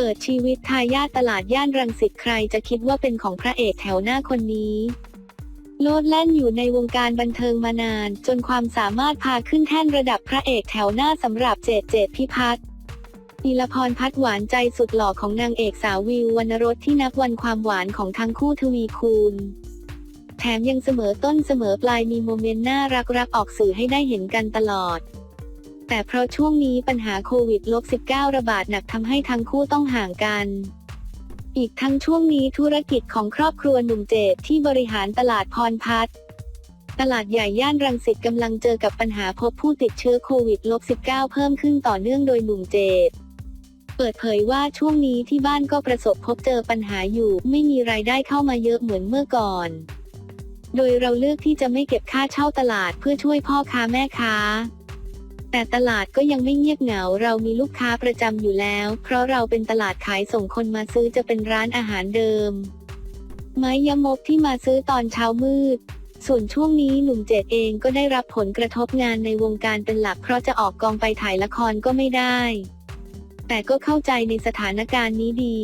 เปิดชีวิตทายาทตลาดย่านรังสิตใครจะคิดว่าเป็นของพระเอกแถวหน้าคนนี้ โลดแล่นอยู่ในวงการบันเทิงมานาน จนความสามารถพาขึ้นแท่นระดับพระเอกแถวหน้าสำหรับเจดเจดพิพัฒน์นีลพรพัฒน์หวานใจสุดหล่อของนางเอกสาววิววรรณรสที่นับวันความหวานของทั้งคู่ทวีคูณ แถมยังเสมอต้นเสมอปลายมีโมเมนต์น่ารักรักออกสื่อให้ได้เห็นกันตลอด แต่เพราะช่วงนี้ปัญหาโควิด -19 ระบาดหนักทำให้ทั้งคู่ต้องห่างกัน อีกทั้งช่วงนี้ธุรกิจของครอบครัวหนุ่มเจดที่บริหารตลาดพรพัฒน์ตลาดใหญ่ย่านรังสิตกำลังเจอกับปัญหาพบผู้ติดเชื้อโควิด -19 เพิ่มขึ้นต่อเนื่องโดยหนุ่มเจดเปิดเผยว่าช่วงนี้ที่บ้านก็ประสบพบเจอปัญหาอยู่ ไม่มีรายได้เข้ามาเยอะเหมือนเมื่อก่อน โดยเราเลือกที่จะไม่เก็บค่าเช่าตลาดเพื่อช่วยพ่อค้าแม่ค้า แต่ตลาดก็ยังไม่เงียบเหงา เรามีลูกค้าประจำอยู่แล้ว เพราะเราเป็นตลาดขายส่งคนมาซื้อจะเป็นร้านอาหารเดิม ไม้ยมกที่มาซื้อตอนเช้ามืด ส่วนช่วงนี้หนุ่มเจดเองก็ได้รับผลกระทบงานในวงการเป็นหลัก เพราะจะออกกองไปถ่ายละครก็ไม่ได้ แต่ก็เข้าใจในสถานการณ์นี้ดี